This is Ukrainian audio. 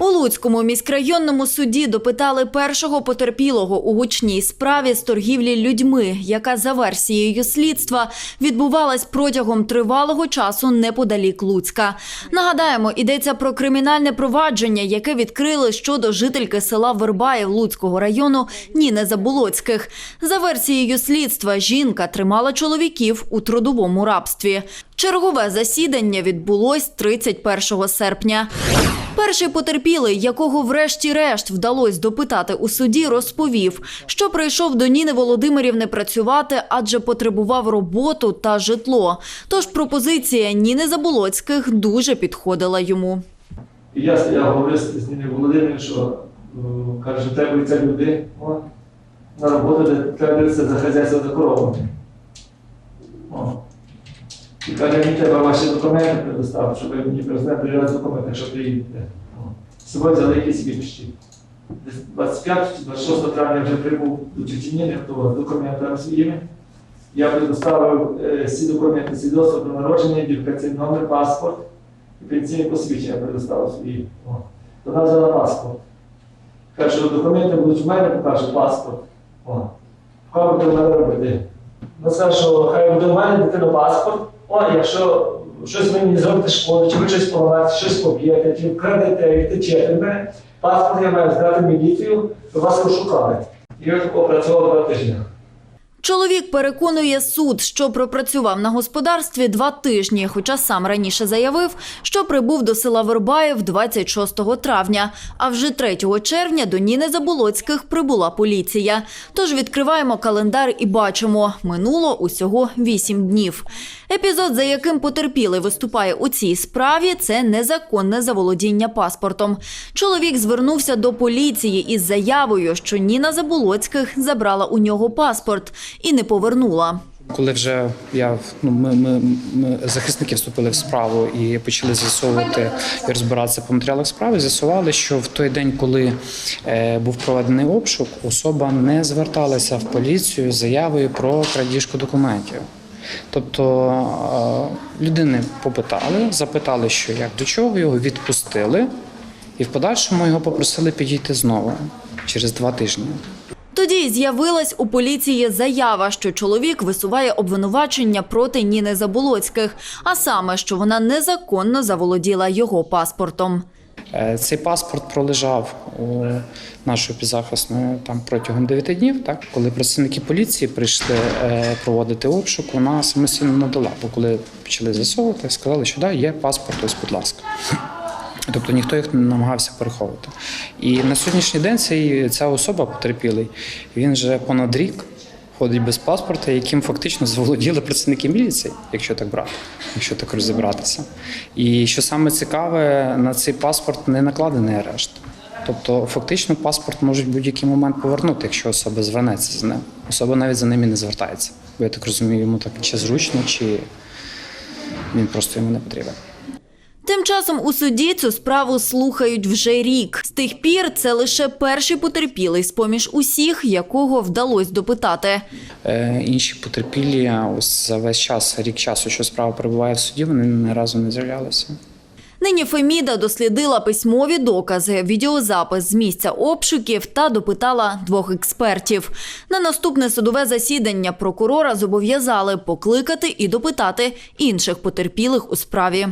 У Луцькому міськрайонному суді допитали першого потерпілого у гучній справі з торгівлі людьми, яка за версією слідства відбувалась протягом тривалого часу неподалік Луцька. Нагадаємо, йдеться про кримінальне провадження, яке відкрили щодо жительки села Вербаїв Луцького району Ніни Заболоцьких. За версією слідства, жінка тримала чоловіків у трудовому рабстві. Чергове засідання відбулось 31 серпня. Перший потерпілий, якого врешті-решт вдалося допитати у суді, розповів, що прийшов до Ніни Володимирівни працювати, адже потребував роботу та житло. Тож пропозиція Ніни Заболоцьких дуже підходила йому. Я стояв говорив з Ніною Володимирівною, що е, каже, требуються люди на роботу, треба дивитися за хазяйство за коровами. І каже, мені треба ваші документи предоставити, щоб ви мені президент перевіряти документи, якщо приїдете. О. З собою взяли якісь вірші. Десь 25 чи 26 травня вже прибув до тіті Ніни, готував документами своїми. Я предоставив е, всі документи, свідоцтво про народження, ідентифікаційний номер, паспорт і пенсійне посвідчення предоставив свої. Вона взяла паспорт. Каже, що документи будуть в мене, покаже паспорт. Хай буде мене робити. Ну, сказав, що хай буде в мене дитина паспорт. О, якщо щось мені зробите шкоду, чи ви щось поламаєте, щось поб'єте, чи вкрадете, і втечете мене, паспорт я маю здати міліцію, вас розшукали. І я тако працював два тижні. Чоловік переконує суд, що пропрацював на господарстві два тижні, хоча сам раніше заявив, що прибув до села Вербаїв 26 травня. А вже 3 червня до Ніни Заболоцьких прибула поліція. Тож відкриваємо календар і бачимо, минуло усього 8 днів. Епізод, за яким потерпілий виступає у цій справі, це незаконне заволодіння паспортом. Чоловік звернувся до поліції із заявою, що Ніна Заболоцьких забрала у нього паспорт і не повернула. Коли вже я ну ми, ми, ми захисники вступили в справу і почали з'ясовувати і розбиратися по матеріалах справи, з'ясували, що в той день, коли е, був проведений обшук, особа не зверталася в поліцію з заявою про крадіжку документів. Тобто е, людини попитали, запитали, що як до чого, його відпустили, і в подальшому його попросили підійти знову через два тижні. Тоді з'явилась у поліції заява, що чоловік висуває обвинувачення проти Ніни Заболоцьких, а саме, що вона незаконно заволоділа його паспортом. Е, Цей паспорт пролежав у нашої підзахисної там протягом 9 днів. Так, коли працівники поліції прийшли е, проводити обшук, вона самостійно надала. Бо коли почали з'ясовувати, сказали, що да, є паспорт, ось, будь ласка. Тобто ніхто їх не намагався переховувати. І на сьогоднішній день цей, ця особа потерпілий, він вже понад рік ходить без паспорта, яким фактично заволоділи працівники міліції, якщо так брати, якщо так розібратися. І що саме цікаве, на цей паспорт не накладений арешт. Тобто, фактично, паспорт можуть в будь-який момент повернути, якщо особа звернеться з ним. Особа навіть за ним і не звертається. Бо я так розумію, йому так чи зручно, чи він просто йому не потрібен. Тим часом у суді цю справу слухають вже рік. З тих пір це лише перший потерпілий з поміж усіх, якого вдалося допитати. Е, Інші потерпілі ось за весь час, рік часу, що справа перебуває в суді, вони ні разу не з'являлися. Нині Феміда дослідила письмові докази, відеозапис з місця обшуків та допитала двох експертів. На наступне судове засідання прокурора зобов'язали покликати і допитати інших потерпілих у справі.